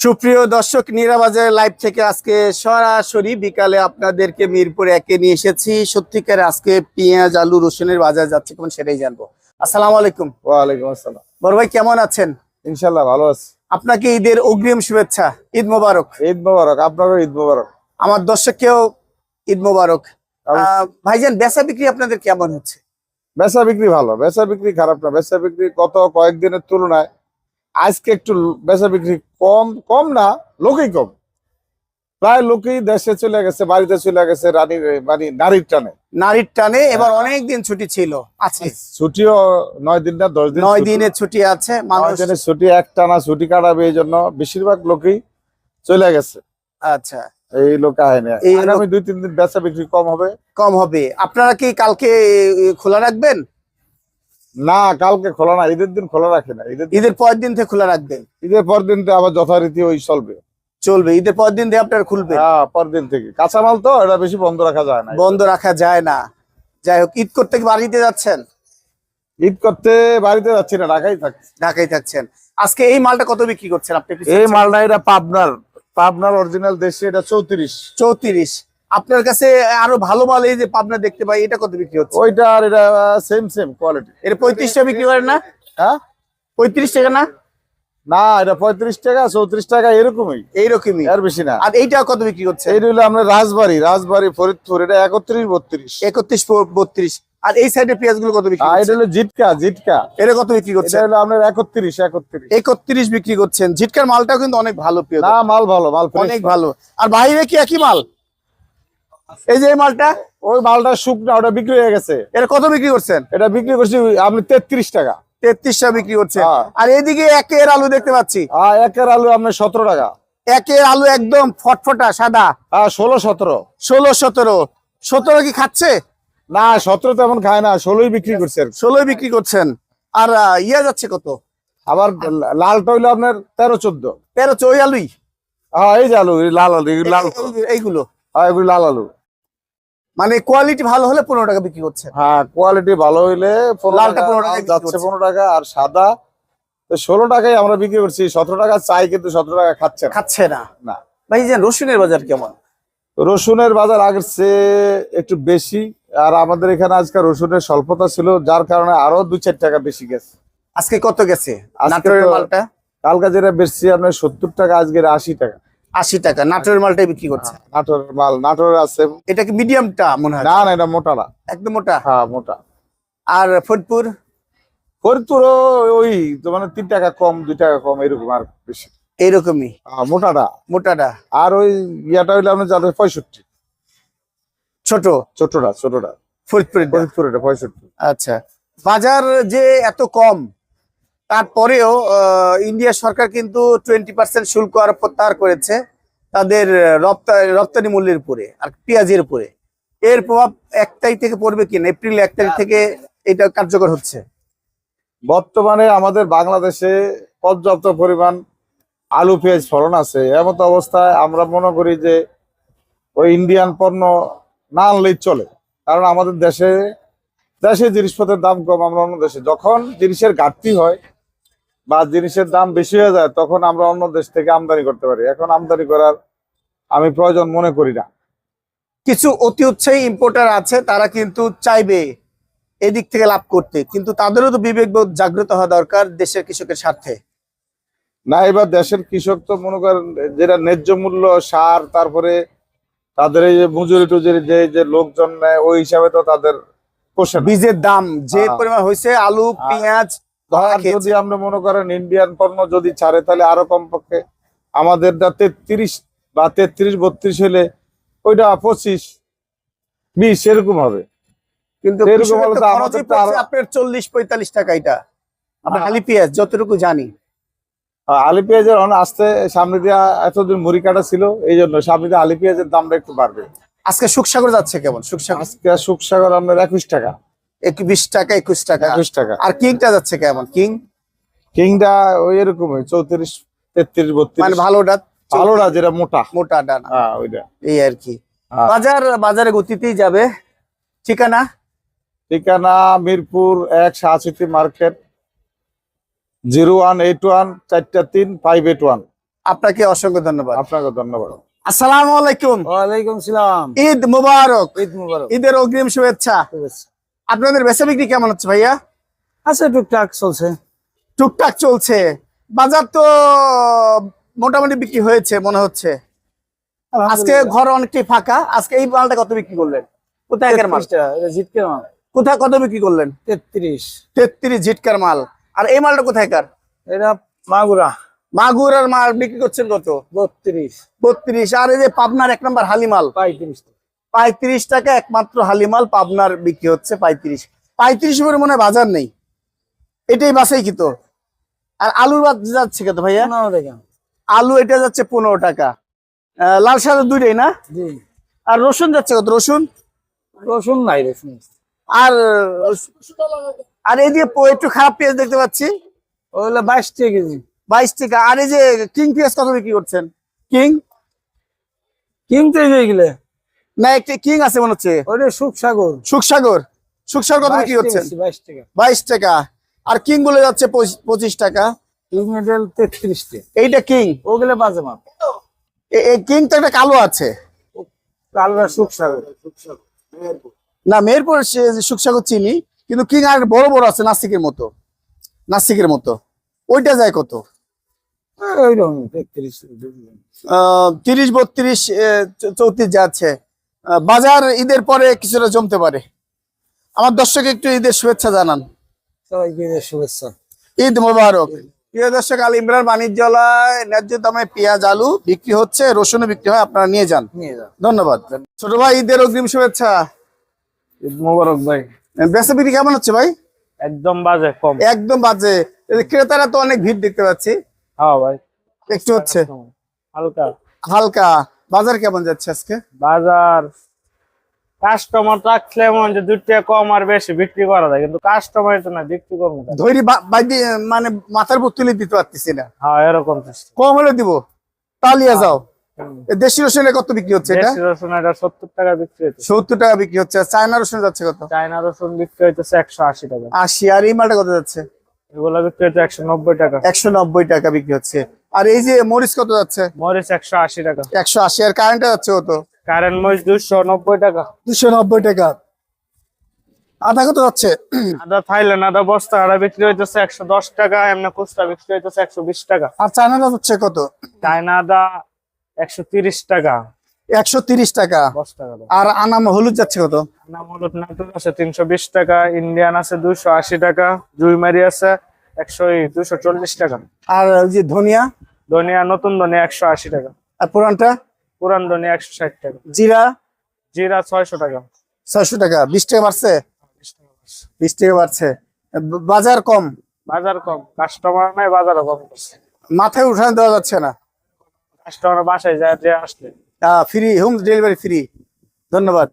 সুপ্রিয় দর্শক নিরাবাজার লাইভ থেকে আজকে সরাসরি বিকালে আপনাদেরকে মিরপুর একে নিয়ে এসেছি। সত্যিকার আজকে পেঁয়াজ আলু রসুনের বাজার যাচ্ছে কেমন সেটাই জানব। আসসালামু আলাইকুম। ওয়ালাইকুম আসসালাম। বড় ভাই কেমন আছেন? ইনশাল্লাহ ভালো আছি। আপনাকে ঈদের অগ্রিম শুভেচ্ছা ঈদ মোবারক। ঈদ মোবারক আপনারও ঈদ মোবারক। আমার দর্শককেও ঈদ মোবারক। ভাইজান বেচা বিক্রি আপনাদের কেমন হচ্ছে? বেচা বিক্রি ভালো বেচা বিক্রি খারাপ না। বেচা বিক্রি কত কয়েকদিনের তুলনায় আজকে একটু বেচা বিক্রি কম কম না লোকই কম। প্রায় লোকই দেশে চলে গেছে বাড়িতে চলে গেছে রানীর মানে নারীর টানে। নারীর টানে এবার অনেক দিন ছুটি ছিল। আছে ছুটিও নয় দিন না দশ দিন নয় দিনের ছুটি আছে নয় মানুষ দিনের ছুটি এক টানা ছুটি কাটাবে এই জন্য বেশিরভাগ লোকই চলে গেছে। আচ্ছা। এই লোক আইনে এই আগামী দুই তিন দিন বেচা বিক্রি কম হবে। কম হবে। আপনারা কি কালকে খোলা রাখবেন? না কালকে খোলা না ঈদের দিন খোলা রাখে না ঈদের ঈদের পরের দিন থেকে খোলা রাখবেন। ঈদের পর দিন তো আবার যথারীতি ওই চলবে। চলবে ঈদের পরের দিন থেকে আপনারা খুলবে হ্যাঁ পর দিন থেকে। কাঁচামাল তো এটা বেশি বন্ধ রাখা যায় না। বন্ধ রাখা যায় না। যাই হোক ঈদ করতে বাড়িতে যাচ্ছেন? ঈদ করতে বাড়িতে যাচ্ছি না ঢাকাই থাকছি। ঢাকায় থাকছেন। আজকে এই মালটা কত বিক্রি করছেন? আপনি এই মালটা এটা পাবনার পাবনার অরিজিনাল দেশে এটা চৌত্রিশ। চৌত্রিশ। আপনার কাছে আরও ভালো মাল এই যে পাবনা দেখতে পাই এটা কত বিক্রি হচ্ছে? ওইটা আর এটা সেম সেম কোয়ালিটি এটা পঁয়ত্রিশ টাকা বিক্রি করেন না? হ্যাঁ? পঁয়ত্রিশ টাকা না? না এটা পঁয়ত্রিশ টাকা চৌত্রিশ টাকা এরকমই। এইরকমই? আর বেশি না। আর এইটা কত বিক্রি করছে এই হলো আমরা রাজবাড়ি রাজবাড়ি ফরিদপুর এটা একত্রিশ বত্রিশ। একত্রিশ বত্রিশ। আর এই সাইডের পেঁয়াজগুলো কত বিক্রি এটা হলো জিটকা জিটকা। এটা কত বিক্রি করছে এটা হলো আপনার একত্রিশ একত্রিশ। একত্রিশ বিক্রি করছেন জিটকার মালটাও কিন্তু অনেক ভালো প্রিয় না মাল ভালো মাল অনেক ভালো। আর বাইরে কি একই মাল? এই যে মালটা ওই মালটা শুকনা ওটা বিক্রি হয়ে গেছে। এটা কত বিক্রি করছেন? এটা বিক্রি করছি আপনি তেত্রিশ টাকা। তেত্রিশ টাকা বিক্রি করছে হ্যাঁ। আর এদিকে একের আলু দেখতে পাচ্ছি। আর একের আলু আপনার সতেরো টাকা। একের আলু একদম ফটফটা সাদা। ষোলো সতেরো। ষোলো সতেরো। সতেরো কি খাচ্ছে? না সতেরো তেমন খায় না ষোলোই বিক্রি করছে আর কি। ষোলোই বিক্রি করছেন। আর ইয়া যাচ্ছে কত? আবার লালটা হইল আপনার তেরো চোদ্দ। তেরো চই আলুই? হ্যাঁ এই যে আলু লাল আলু লাল। এই- এই- এইগুলো। হ্যাঁ এগুলো লাল আলু। মানে কোয়ালিটি ভালো হলে পনেরো টাকা বিক্রি করছে হ্যাঁ কোয়ালিটি ভালো হইলে পনেরো লালটা টাকা, 15 টাকায় যাচ্ছে পনেরো টাকা আর সাদা ষোলো টাকায় আমরা বিক্রি করছি। সতেরো টাকা চাই কিন্তু সতেরো টাকা খাচ্ছে খাচ্ছে না। না। ভাই যে রসুনের বাজার কেমন? রসুনের বাজার আগের চেয়ে একটু বেশি আর আমাদের এখানে আজকে রসুনের স্বল্পতা ছিল যার কারণে আরও দু চার টাকা বেশি গেছে। আজকে কত গেছে? আজকে কালকা যেটা বেশি আপনার সত্তর টাকা আজকের আশি টাকা। আশি টাকা। নাটোরের মালটাই বিক্রি করছে। নাটোরের মাল নাটোরের আছে। এটা কি মিডিয়ামটা মনে হয়? না না এটা মোটা না। একদম মোটা? হ্যাঁ মোটা। আর ফরিদপুর? ফরিদপুরও ওই তো মানে তিন টাকা কম দুই টাকা কম এরকম আর বেশি। এইরকমই? হ্যাঁ, মোটাটা। মোটাটা? আর ওই ইয়াটা হইলে আপনার যাদের পঁয়ষট্টি। ছোট? ছোটটা ছোটটা। ফরিদপুরের ফরিদপুর এটা পঁয়ষট্টি। আচ্ছা। বাজার যে এত কম তারপরেও ইন্ডিয়া সরকার কিন্তু টোয়েন্টি পার্সেন্ট শুল্ক আর প্রত্যাহার করেছে তাদের রপ্তানি রপ্তানি মূল্যের উপরে আর পেঁয়াজের উপরে। এর প্রভাব এক তারিখ থেকে পড়বে কিনা এপ্রিল এক তারিখ থেকে এটা কার্যকর হচ্ছে। বর্তমানে আমাদের বাংলাদেশে পর্যাপ্ত পরিমাণ আলু, পেঁয়াজ ফলন আছে। এমত অবস্থায় আমরা মনে করি যে ওই ইন্ডিয়ান পণ্য না আনলেই চলে। কারণ আমাদের দেশে দেশে জিনিসপত্রের দাম কম, আমরা অন্য দেশে। যখন জিনিসের ঘাটতি হয় বা জিনিসের দাম বেশি হয়ে যায় তখন আমরা অন্য দেশ থেকে আমদানি করতে পারি। এখন আমদানি করার আমি প্রয়োজন মনে করি না। কিছু অতি উৎসাহী ইম্পোর্টার আছে তারা কিন্তু চাইবে এদিক থেকে লাভ করতে কিন্তু তাদেরও তো বিবেকবোধ জাগ্রত হওয়া দরকার দেশের কৃষকের স্বার্থে। না এবার দেশের কৃষক তো মনে করেন যেটা ন্যায্য মূল্য সার তারপরে তাদের এই যে মজুরি টুজুরি যে যে লোকজন নেয় ওই হিসাবে তো তাদের বীজের দাম যে হ্যাঁ। পরিমাণ হয়েছে আলু পেঁয়াজ আর খেয়েছে যদি আমরা মনে করেন ইন্ডিয়ান পণ্য যদি ছাড়ে তাহলে আরও কমপক্ষে আমাদের তেত্রিশ বা তেত্রিশ বত্রিশ হলে ওইটা পঁচিশ বিশ এরকম হবে। কিন্তু আপনার চল্লিশ পঁয়তাল্লিশ টাকা এটা। আপনার হ্যাঁ। খালি পেঁয়াজ যতটুকু জানি। আলি পেঁয়াজের আসতে সামনে দিয়ে এতদিন মুড়ি কাটা ছিল এই জন্য সামনে দিয়ে আলি পেঁয়াজের দামটা একটু বাড়বে। আজকে সুখসাগর যাচ্ছে কেমন? সুখসাগর আজকে সুখসাগর আপনার একুশ টাকা। বিশ টাকা একুশ টাকা। একুশ টাকা। আর কিংটা যাচ্ছে কেমন? কিং? কিংটা ওই এরকমই চৌত্রিশ তেত্রিশ মানে বত্রিশ ভালোটা? ভালোটা যেটা মোটা। মোটা ডানা। হ্যাঁ ওইটা। এই আর কি। হ্যাঁ। বাজার বাজারে গতিতেই যাবে। ঠিকানা? ঠিকানা মিরপুর এক সাহাশিটি market zero one eight one চারটা তিন ফাইভ এইট ওয়ান। আপনাকে অসংখ্য ধন্যবাদ। আপনাকে ধন্যবাদ। আসসালামু আলাইকুম। ওয়ালাইকুম সালাম। ঈদ মুবারক। ঈদ মুবারক। ঈদের অগ্রিম শুভেচ্ছা। আপনাদের বেচা বিক্রি কেমন হচ্ছে ভাইয়া? আছে টুকটাক চলছে। টুকটাক চলছে। বাজার তো মোটামুটি বিক্রি হয়েছে মনে হচ্ছে। আজকে ঘর অনেকটাই ফাঁকা। আজকে এই মালটা কত বিক্রি করলেন? কোথায় মাল? কোথায় কত বিক্রি করলেন? তেত্রিশ। তেত্রিশ ঝিটকার মাল। আর এই মালটা কোথায়কার এটা মাগুরা। মাগুরার মাল বিক্রি করছেন কত? বত্রিশ। বত্রিশ। আর এই যে পাবনার এক নম্বর হালিমাল পঁয়ত্রিশ পঁয়ত্রিশ টাকা একমাত্র হালিমাল পাবনার বিক্রি হচ্ছে পঁয়ত্রিশ। পঁয়ত্রিশ করে মনে বাজার নেই। এটাই বাসাই কি তো? আর আলুর বাদ যাচ্ছে কত ভাইয়া? আলু এটা যাচ্ছে পনেরো টাকা। লাল সাদা দুইটাই না? আর রসুন যাচ্ছে কত? রসুন? রসুন নাই রসুন। আর আর এই যে একটু খারাপ পেঁয়াজ দেখতে পাচ্ছি। ওগুলো বাইশ টাকা কেজি। বাইশ টাকা। আর এই যে কিং পেঁয়াজ কত বিক্রি করছেন? কিং? কিনতে গেলে না একটা কিং আছে মনে হচ্ছে। ওটা সুখসাগর। সুখসাগর। সুখসাগর কত বিক্রি করছেন বাইশ টাকা। আর কিং বলে যাচ্ছে পঁচিশ- টাকা। কিং মেডেল তেত্রিশ টাকা এইটা কিং। ওগুলো বাজে মাল এই কিং তো একটা কালো আছে। সুখসাগর। না মেহেরপুর সে- সুখসাগর চিনি কিন্তু কিং আর বড় বড় আছে নাসিকের মতো। নাসিকের মতো। ওইটা যায় কত? তিরিশ বত্রিশ চৌত্রিশ যাচ্ছে বাজার ঈদের পরে কিছুটা জমতে পারে। আমার দর্শক একটু ঈদের শুভেচ্ছা জানান। সবাইকে ঈদের শুভেচ্ছা। ঈদ মোবারক। প্রিয় দর্শক আল ইমরান বাণিজ্যালয় ন্যায্য দামে পেঁয়াজ আলু বিক্রি হচ্ছে রসুনও বিক্রি হয় আপনারা নিয়ে যান। ধন্যবাদ। ছোট ভাই ঈদের অগ্রিম শুভেচ্ছা। ঈদ মোবারক ভাই। বেচা বিক্রি কেমন হচ্ছে ভাই? একদম বাজে কম। একদম বাজে। ক্রেতারা তো অনেক ভিড় দেখতে পাচ্ছি। হ্যাঁ ভাই। একটু হচ্ছে। হালকা। হালকা। বাজার কেমন যাচ্ছে আজকে? বাজার কাস্টমার রাখলে মনে যে দুই টাকা কম আর বেশি বিক্রি করা যায় কিন্তু কাস্টমার তো না বিক্রি না। ধৈরি মানে মাথার উপর তুলে দিতে পারতেছি না। হ্যাঁ এরকম। কম হলে দিব তালিয়া যাও। হুম। দেশি রসুনের কত বিক্রি হচ্ছে এটা? দেশি রসুন এটা সত্তর টাকা বিক্রি হচ্ছে সত্তর টাকা বিক্রি হচ্ছে চায়না রসুন যাচ্ছে কত? চায়না রসুন বিক্রি হচ্ছে একশো আশি টাকা। আশি আর এই মালটা কত যাচ্ছে? এগুলা বিক্রি হচ্ছে একশো নব্বই টাকা। একশো নব্বই টাকা বিক্রি হচ্ছে। আর এই যে মরিচ কত যাচ্ছে? মরিচ একশো আশি টাকা। একশো আশি আর কারেন্টটা যাচ্ছে কত? কারেন্ট মরিচ দুশো নব্বই টাকা। দুশো নব্বই টাকা। আদা কত যাচ্ছে? আদা থাইল্যান্ড আদা বস্তা আদা বিক্রি হইতেছে একশো দশ টাকা এমনি খুচরা বিক্রি হইতেছে একশো বিশ টাকা। আর চায়নাটা হচ্ছে কত? চায়না আদা একশো তিরিশ টাকা। একশো তিরিশ টাকা। আর আনাম হলুদ যাচ্ছে কত? আনাম হলুদ নাটুর আছে তিনশো বিশ টাকা ইন্ডিয়ান আছে দুশো আশি টাকা জুইমারি আছে একশো দুশো চল্লিশ টাকা। আর যে ধনিয়া? ধনিয়া নতুন ধনিয়া একশো আশি টাকা। আর পুরানটা? পুরান ধনিয়া একশো ষাট টাকা। জিরা? জিরা ছয়শো টাকা। ছয়শো টাকা। বিশ টাকা বাড়ছে? বিশ টাকা বাড়ছে। বাজার কম? বাজার কম। কাস্টমার নাই বাজারও কম মাথায় উঠানো দেওয়া যাচ্ছে না। কাস্টমার বাসায় যায় যে আসলে। Free home delivery free. ধন্যবাদ।